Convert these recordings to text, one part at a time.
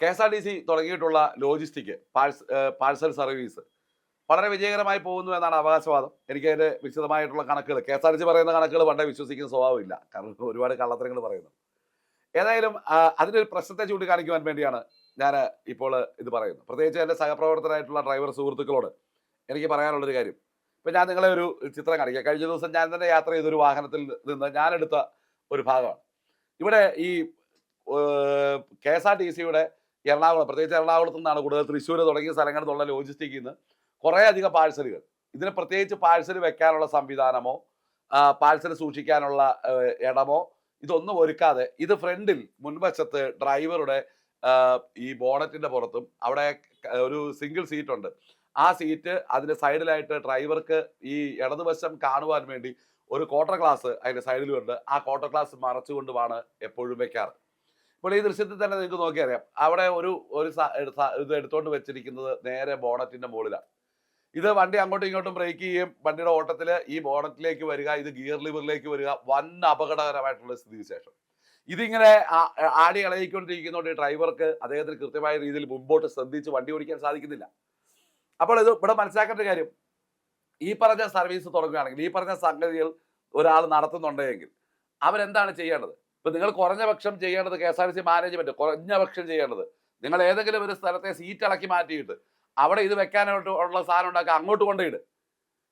K S R T C തുടങ്ങിയിട്ടുള്ള logistic parcel service വളരെ വിജയകരമായി പോകുന്നു എന്നാണ് അവകാശവാദം. എനിക്ക് അതിന്റെ വിശദമായിട്ടുള്ള കണക്കുകൾ K S R T C പറയുന്ന കണക്കുകൾ പണ്ടേ വിശ്വസിക്കുന്ന സ്വഭാവമില്ല. കാരണം ഒരുപാട് കള്ളത്തരങ്ങൾ പറയുന്നു. ഏതായാലും അതിന്റെ ഒരു പ്രശ്നത്തെ ചൂണ്ടിക്കാണിക്കുവാൻ വേണ്ടിയാണ് ഞാൻ ഇപ്പോൾ ഇത് പറയുന്നത്. പ്രത്യേകിച്ച് എന്റെ സഹപ്രവർത്തകരായിട്ടുള്ള ഡ്രൈവർ സുഹൃത്തുക്കളോട് എനിക്ക് പറയാനുള്ളൊരു കാര്യം. ഇപ്പം ഞാൻ നിങ്ങളെ ഒരു ചിത്രം കാണിക്കാം. കഴിഞ്ഞ ദിവസം ഞാൻ തന്നെ യാത്ര ചെയ്തൊരു വാഹനത്തിൽ നിന്ന് ഞാനെടുത്ത ഒരു ഭാഗമാണ്. ഇവിടെ ഈ കെ എസ് ആർ ടി സിയുടെ എറണാകുളം പ്രത്യേകിച്ച് എറണാകുളത്തു നിന്നാണ് കൂടുതൽ തൃശ്ശൂർ തുടങ്ങിയ സ്ഥലങ്ങളിൽ നിന്നുള്ള ലോജിസ്റ്റിക്കിൽ നിന്ന് കുറേ അധികം പാഴ്സലുകൾ ഇതിന് പ്രത്യേകിച്ച് പാഴ്സൽ വെക്കാനുള്ള സംവിധാനമോ പാഴ്സൽ സൂക്ഷിക്കാനുള്ള ഇടമോ ഇതൊന്നും ഒരുക്കാതെ ഇത് ഫ്രണ്ടിൽ മുൻവശത്ത് ഡ്രൈവറുടെ ഈ ബോണറ്റിന്റെ പുറത്തും അവിടെ ഒരു സിംഗിൾ സീറ്റ് ഉണ്ട്. ആ സീറ്റ് അതിന്റെ സൈഡിലായിട്ട് ഡ്രൈവർക്ക് ഈ ഇടതുവശം കാണുവാൻ വേണ്ടി ഒരു ക്വാർട്ടർ ഗ്ലാസ് അതിന്റെ സൈഡിലുണ്ട് ആ ക്വാർട്ടർ ഗ്ലാസ് മറച്ചുകൊണ്ടുമാണ് എപ്പോഴും വെക്കാറ്. ഇപ്പോൾ ഈ ദൃശ്യത്തിൽ തന്നെ നിങ്ങൾക്ക് നോക്കിയറിയാം. അവിടെ ഒരു ഒരു ഇത് എടുത്തോണ്ട് വെച്ചിരിക്കുന്നത് നേരെ ബോണറ്റിന്റെ മുകളിലാണ് ഇത് വണ്ടി അങ്ങോട്ടും ഇങ്ങോട്ടും ബ്രേക്ക് ചെയ്യും വണ്ടിയുടെ ഓട്ടത്തിൽ ഈ ബോണറ്റിലേക്ക് വരിക ഇത് ഗിയർ ലിവറിലേക്ക് വരിക വൻ അപകടകരമായിട്ടുള്ള സ്ഥിതിവിശേഷം. ഇതിങ്ങനെ ആടി ഇളകിക്കൊണ്ടിരിക്കുന്നതുകൊണ്ട് ഡ്രൈവർക്ക് അദ്ദേഹത്തിന് കൃത്യമായ രീതിയിൽ മുമ്പോട്ട് ശ്രദ്ധിച്ച് വണ്ടി ഓടിക്കാൻ സാധിക്കുന്നില്ല. അപ്പോൾ ഇത് ഇവിടെ മനസ്സിലാക്കേണ്ട കാര്യം. ഈ പറഞ്ഞ സർവീസ് തുടങ്ങുകയാണെങ്കിൽ ഈ പറഞ്ഞ സംഗതികൾ ഒരാൾ നടത്തുന്നുണ്ടെങ്കിൽ അവരെന്താണ് ചെയ്യേണ്ടത്? ഇപ്പൊ നിങ്ങൾ കുറഞ്ഞ പക്ഷം ചെയ്യേണ്ടത് K S R T C management കുറഞ്ഞ പക്ഷം ചെയ്യേണ്ടത്. നിങ്ങൾ ഏതെങ്കിലും ഒരു സ്ഥലത്തെ സീറ്റ് ഇളക്കി മാറ്റിയിട്ട് അവിടെ ഇത് വെക്കാനായിട്ട് ഉള്ള സാധനം ഉണ്ടാക്കി അങ്ങോട്ട് കൊണ്ടുപോയിട്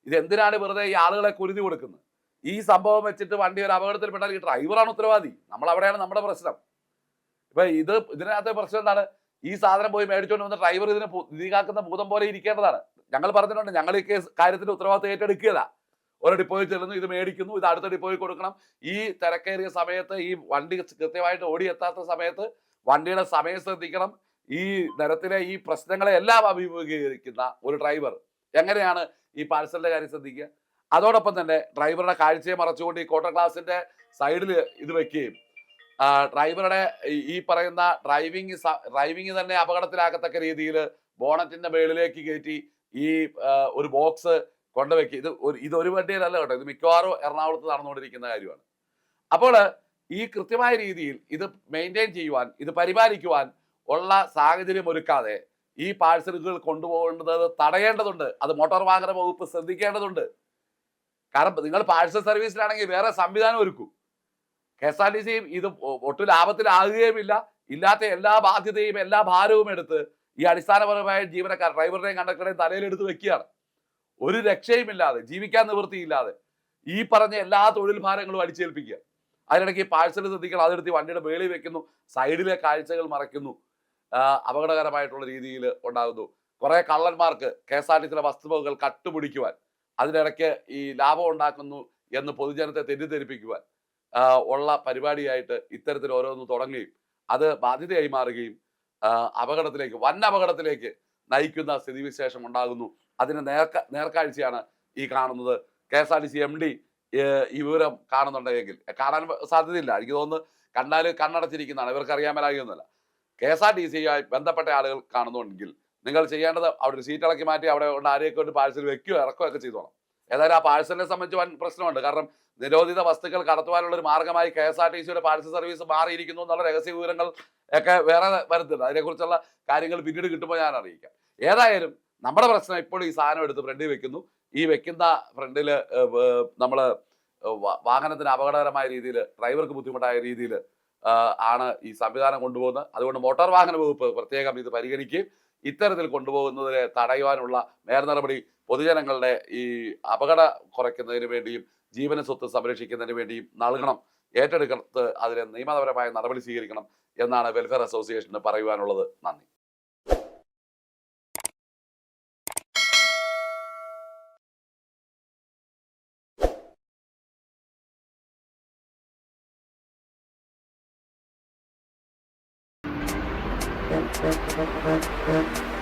ഇത് എന്തിനാണ് വെറുതെ ഈ ആളുകളെ കുരുതി കൊടുക്കുന്നത്? ഈ സംഭവം വെച്ചിട്ട് വണ്ടി ഒരു അപകടത്തിൽപ്പെട്ടാൽ ഈ ഡ്രൈവറാണ് ഉത്തരവാദി. നമ്മൾ അവിടെയാണ് നമ്മുടെ പ്രശ്നം. ഇപ്പൊ ഇത് ഇതിനകത്തെ പ്രശ്നം എന്താണ്? ഈ സാധനം പോയി മേടിച്ചുകൊണ്ട് വന്ന ഡ്രൈവർ ഇതിനെ ഇതികാക്കുന്ന ഭൂതം പോലെ ഇരിക്കേണ്ടതാണ്. ഞങ്ങൾ പറഞ്ഞിട്ടുണ്ട് ഞങ്ങൾ ഈ കേസ് കാര്യത്തിന്റെ ഉത്തരവാദിത്വം ഏറ്റെടുക്കുകയല്ല. ഒരു ഡിപ്പോയിൽ ചെല്ലുന്നു ഇത് മേടിക്കുന്നു ഇത് അടുത്ത ഡിപ്പോയിൽ കൊടുക്കണം. ഈ തിരക്കേറിയ സമയത്ത് ഈ വണ്ടി കൃത്യമായിട്ട് ഓടിയെത്താത്ത സമയത്ത് വണ്ടിയുടെ സമയം ശ്രദ്ധിക്കണം. ഈ തരത്തിലെ ഈ പ്രശ്നങ്ങളെ എല്ലാം അഭിമുഖീകരിക്കുന്ന ഒരു ഡ്രൈവർ എങ്ങനെയാണ് ഈ പാഴ്സലിന്റെ കാര്യം ശ്രദ്ധിക്കുക? അതോടൊപ്പം തന്നെ ഡ്രൈവറുടെ കാഴ്ചയെ മറച്ചുകൊണ്ട് ഈ ക്വാർട്ടർ ക്ലാസിന്റെ സൈഡിൽ ഇത് വെക്കുകയും ഡ്രൈവറുടെ ഈ പറയുന്ന ഡ്രൈവിംഗ് ഡ്രൈവിംഗ് തന്നെ അപകടത്തിലാക്കത്തക്ക രീതിയിൽ ബോണറ്റിന്റെ മേളിലേക്ക് കയറ്റി ഈ ഒരു ബോക്സ് കൊണ്ടുവയ്ക്കുക ഇത് ഒരു ഇത് ഒരു വണ്ടിയിലല്ല കേട്ടോ. ഇത് മിക്കവാറും എറണാകുളത്ത് നടന്നുകൊണ്ടിരിക്കുന്ന കാര്യമാണ്. അപ്പോൾ ഈ കൃത്യമായ രീതിയിൽ ഇത് മെയിന്റെയിൻ ചെയ്യുവാൻ ഇത് പരിപാലിക്കുവാൻ ഉള്ള സാഹചര്യം ഒരുക്കാതെ ഈ പാഴ്സലുകൾ കൊണ്ടുപോകേണ്ടത് തടയേണ്ടതുണ്ട്. അത് മോട്ടോർ വാഹന വകുപ്പ് ശ്രദ്ധിക്കേണ്ടതുണ്ട്. കാരണം നിങ്ങൾ പാഴ്സൽ സർവീസിലാണെങ്കിൽ വേറെ സംവിധാനം ഒരുക്കൂ. കെ എസ് ആർ ടി സിയും ഇത് ഒട്ടും ലാഭത്തിലാകുകയുമില്ല. ഇല്ലാത്ത എല്ലാ ബാധ്യതയും എല്ലാ ഭാരവും എടുത്ത് ഈ അടിസ്ഥാനപരമായ ജീവനക്കാർ ഡ്രൈവറുടെയും കണ്ടക്ടറുടെയും തലയിലെടുത്ത് വെക്കുകയാണ്. ഒരു രക്ഷയുമില്ലാതെ ജീവിക്കാൻ നിവൃത്തിയില്ലാതെ ഈ പറഞ്ഞ എല്ലാ തൊഴിൽ ഭാരങ്ങളും അടിച്ചേൽപ്പിക്കുക. അതിനിടയ്ക്ക് പാഴ്സൽ ശ്രദ്ധിക്കണം അതെടുത്ത് വണ്ടിയുടെ വേളി വെക്കുന്നു സൈഡിലെ കാഴ്ചകൾ മറയ്ക്കുന്നു അപകടകരമായിട്ടുള്ള രീതിയിൽ ഉണ്ടാകുന്നു. കുറെ കള്ളന്മാർക്ക് കെ എസ് ആർ ടി സിയിലെ വസ്തുവകകൾ കട്ടുപിടിക്കുവാൻ അതിനിടയ്ക്ക് ഈ ലാഭം ഉണ്ടാക്കുന്നു എന്ന് പൊതുജനത്തെ തെറ്റിദ്ധരിപ്പിക്കുവാൻ ഉള്ള പരിപാടിയായിട്ട് ഇത്തരത്തിൽ ഓരോന്ന് തുടങ്ങുകയും അത് ബാധ്യതയായി മാറുകയും അപകടത്തിലേക്ക് വൻ അപകടത്തിലേക്ക് നയിക്കുന്ന സ്ഥിതിവിശേഷം ഉണ്ടാകുന്നു. അതിന് നേർക്ക നേർക്കാഴ്ചയാണ് ഈ കാണുന്നത്. K S R T C M D ഈ വിവരം കാണുന്നുണ്ടെങ്കിൽ കാണാൻ സാധ്യതയില്ല. എനിക്ക് തോന്നുന്നു കണ്ടാൽ കണ്ണടച്ചിരിക്കുന്നതാണ്. ഇവർക്ക് അറിയാൻ മേലാകുന്നില്ല കെ എസ് ആർ ടി സിയുമായി ബന്ധപ്പെട്ട ആളുകൾ കാണുന്നുണ്ടെങ്കിൽ നിങ്ങൾ ചെയ്യേണ്ടത് അവിടെ ഒരു സീറ്റ് ഇളക്കി മാറ്റി അവിടെ കൊണ്ട് ആരെയൊക്കെ കൊണ്ട് പാഴ്സൽ വെക്കുകയോ ഇറക്കുകയോ ഒക്കെ ചെയ്തോണം ഏതായാലും ആ പാഴ്സലിനെ സംബന്ധിച്ച് വൻ പ്രശ്നമുണ്ട്. കാരണം നിരോധിത വസ്തുക്കൾ കടത്തുവാനുള്ള ഒരു മാർഗമായി കെ എസ് ആർ ടി സിയുടെ പാഴ്സൽ സർവീസ് മാറിയിരിക്കുന്നു എന്നുള്ള രഹസ്യ വിവരങ്ങൾ ഒക്കെ വേറെ വരുന്നുണ്ട് അതിനെക്കുറിച്ചുള്ള കാര്യങ്ങൾ പിന്നീട് കിട്ടുമ്പോൾ ഞാൻ അറിയിക്കാം. ഏതായാലും നമ്മുടെ പ്രശ്നം ഇപ്പോൾ ഈ സാധനം എടുത്ത് ഫ്രണ്ടിൽ വെക്കുന്നു. ഈ വെക്കുന്ന ഫ്രണ്ടിൽ നമ്മൾ വാഹനത്തിന് അപകടകരമായ രീതിയിൽ ഡ്രൈവർക്ക് ബുദ്ധിമുട്ടായ രീതിയിൽ ആണ് ഈ സംവിധാനം കൊണ്ടുപോകുന്നത്. അതുകൊണ്ട് മോട്ടോർ വാഹന വകുപ്പ് പ്രത്യേകം ഇത് പരിഗണിക്കുകയും ഇത്തരത്തിൽ കൊണ്ടുപോകുന്നതിനെ തടയുവാനുള്ള മേൽനടപടി പൊതുജനങ്ങളുടെ ഈ അപകട കുറയ്ക്കുന്നതിന് വേണ്ടിയും ജീവന സ്വത്ത് സംരക്ഷിക്കുന്നതിന് വേണ്ടിയും നൽകണം. ഏറ്റെടുക്കത്ത് അതിന് നിയമപരമായ നടപടി സ്വീകരിക്കണം എന്നാണ് വെൽഫെയർ അസോസിയേഷന് പറയുവാനുള്ളത്. നന്ദി. Thank you.